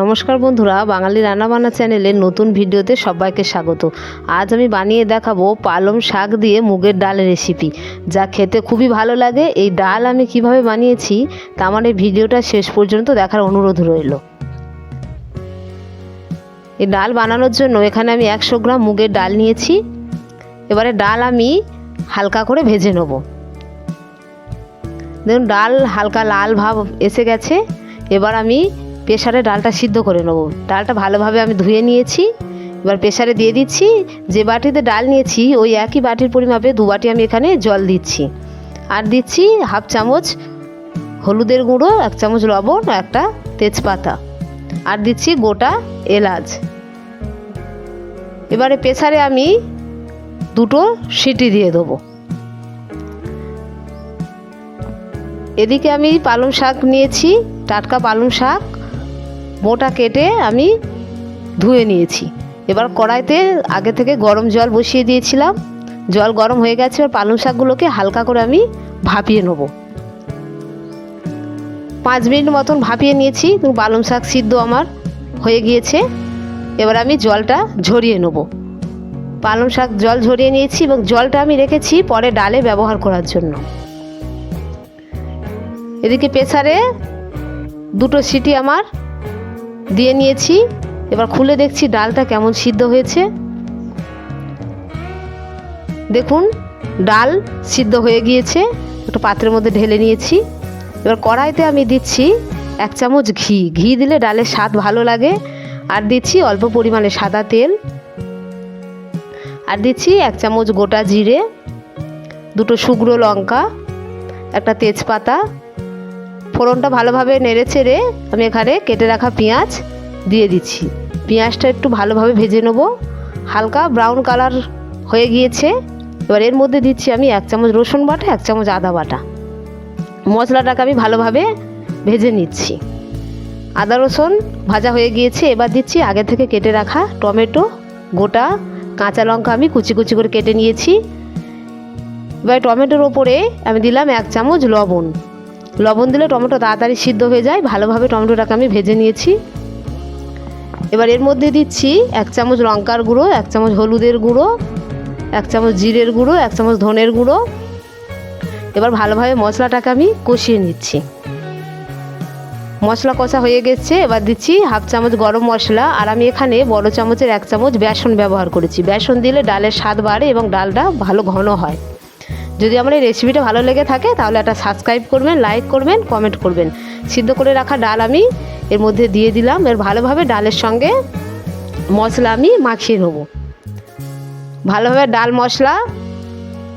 নমস্কার বন্ধুরা, বাঙালি রান্নাবান্না চ্যানেলের নতুন ভিডিওতে সবাইকে স্বাগত। আজ আমি বানিয়ে দেখাবো পালং শাক দিয়ে মুগের ডালের রেসিপি। যা খেতে খুবই ভালো লাগে, এই ডাল আমি কীভাবে বানিয়েছি, তা আমার এই ভিডিওটা শেষ পর্যন্ত দেখার অনুরোধ রইল। এই ডাল বানানোর জন্য এখানে আমি একশো গ্রাম মুগের ডাল নিয়েছি। এবারে ডাল আমি হালকা করে ভেজে নেব। দেখুন, ডাল হালকা লাল ভাব এসে গেছে। এবার আমি প্রেশারে ডালটা সিদ্ধ করে নেব। ডালটা ভালোভাবে আমি ধুয়ে নিয়েছি, এবার প্রেশারে দিয়ে দিচ্ছি। যে বাটিতে ডাল নিয়েছি, ওই একই বাটির পরিমাপে দু বাটি আমি এখানে জল দিচ্ছি। আর দিচ্ছি হাফ চামচ হলুদের গুঁড়ো, এক চামচ লবণ, একটা তেজপাতা। আর দিচ্ছি গোটা এলাচ। এবারে প্রেসারে আমি দুটো সিটি দিয়ে দেবো। এদিকে আমি পালং শাক নিয়েছি, টাটকা পালং শাক। মোটা কেটে আমি ধুয়ে নিয়েছি। এবার কড়াইতে আগে থেকে গরম জল বসিয়ে দিয়েছিলাম। জল গরম হয়ে গেছে, এবার পালং শাকগুলোকে হালকা করে আমি ভাপিয়ে নেব। পাঁচ মিনিট মতন ভাপিয়ে নিয়েছি পালং শাক সিদ্ধ আমার হয়ে গিয়েছে। এবার আমি জলটা ঝরিয়ে নেব। পালং শাক জল ঝরিয়ে নিয়েছি এবং জলটা আমি রেখেছি পরে ডালে ব্যবহার করার জন্য। এদিকে প্রেসারে দুটো সিটি আমার দিয়ে নিয়েছি। এবার খুলে দেখছি ডালটা কেমন সিদ্ধ হয়েছে। দেখুন, ডাল সিদ্ধ হয়ে গিয়েছে। একটা পাত্রের মধ্যে ঢেলে নিয়েছি। এবার কড়াইতে আমি দিচ্ছি এক চামচ ঘি। ঘি দিলে ডালের স্বাদ ভালো লাগে। আর দিচ্ছি অল্প পরিমাণে সাদা তেল। আর দিচ্ছি এক চামচ গোটা জিরে, দুটো শুকনো লঙ্কা, একটা তেজপাতা ফোড়নটা ভালোভাবে নেড়ে চেড়ে আমি এখানে কেটে রাখা পেঁয়াজ দিয়ে দিচ্ছি। পেঁয়াজটা একটু ভালোভাবে ভেজে নেব। হালকা ব্রাউন কালার হয়ে গিয়েছে। এবার এর মধ্যে দিচ্ছি আমি এক চামচ রসুন বাটা, এক চামচ আদা বাটা। মশলাটাকে আমি ভালোভাবে ভেজে নিচ্ছি। আদা রসুন ভাজা হয়ে গিয়েছে, এবার দিচ্ছি আগে থেকে কেটে রাখা টমেটো, গোটা কাঁচা লঙ্কা আমি কুচি কুচি করে কেটে নিয়েছি। এবার টমেটোর ওপরে আমি দিলাম এক চামচ লবণ। লবণ দিলে টমেটো তাড়াতাড়ি সিদ্ধ হয়ে যায়। ভালোভাবে টমেটোটাকে আমি ভেজে নিয়েছি। এবার এর মধ্যে দিচ্ছি এক চামচ লঙ্কার গুঁড়ো, এক চামচ হলুদের গুঁড়ো, এক চামচ জিরের গুঁড়ো, এক চামচ ধনের গুঁড়ো। এবার ভালোভাবে মশলাটাকে আমি কষিয়ে নিচ্ছি। মশলা কষা হয়ে গেছে, এবার দিচ্ছি হাফ চামচ গরম মশলা। আর আমি এখানে বড় চামচের এক চামচ বেসন ব্যবহার করেছি। বেসন দিলে ডালের স্বাদ বাড়ে এবং ডালটা ভালো ঘন হয়। যদি আমার এই রেসিপিটা ভালো লেগে থাকে, তাহলে একটা সাবস্ক্রাইব করবেন লাইক করবেন কমেন্ট করবেন। সিদ্ধ করে রাখা ডাল আমি এর মধ্যে দিয়ে দিলাম। এর ভালোভাবে ডালের সঙ্গে মশলা আমি মাখিয়ে নেব। ভালোভাবে ডাল মশলা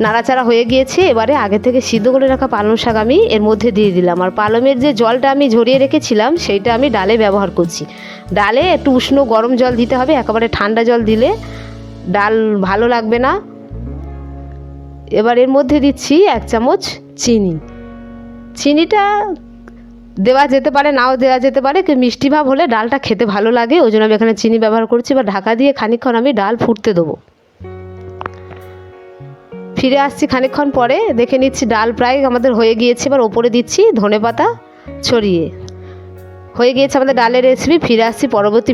নাড়াচাড়া হয়ে গিয়েছে। এবারে আগে থেকে সিদ্ধ করে রাখা পালং শাক আমি এর মধ্যে দিয়ে দিলাম। আর পালংয়ের যে জলটা আমি ঝরিয়ে রেখেছিলাম, সেইটা আমি ডালে ব্যবহার করছি। ডালে একটু উষ্ণ গরম জল দিতে হবে, একেবারে ঠান্ডা জল দিলে ডাল ভালো লাগবে না। এবার এর মধ্যে দিচ্ছি এক চামচ চিনি। চিনিটা দেওয়া যেতে পারে, নাও দেওয়া যেতে পারে মিষ্টি ভাব হলে ডালটা খেতে ভালো লাগে। ওই জন্য আমি এখানে চিনি ব্যবহার করছি। বা ঢাকা দিয়ে খানিকক্ষণ আমি ডাল ফুটতে দেবো। ফিরে আসছি খানিকক্ষণ পরে। দেখে নিচ্ছি ডাল প্রায় আমাদের হয়ে গিয়েছে। এবার ওপরে দিচ্ছি ধনে পাতা ছড়িয়ে। হয়ে গিয়েছে আমাদের ডালের রেসিপি ফিরে আসছি পরবর্তী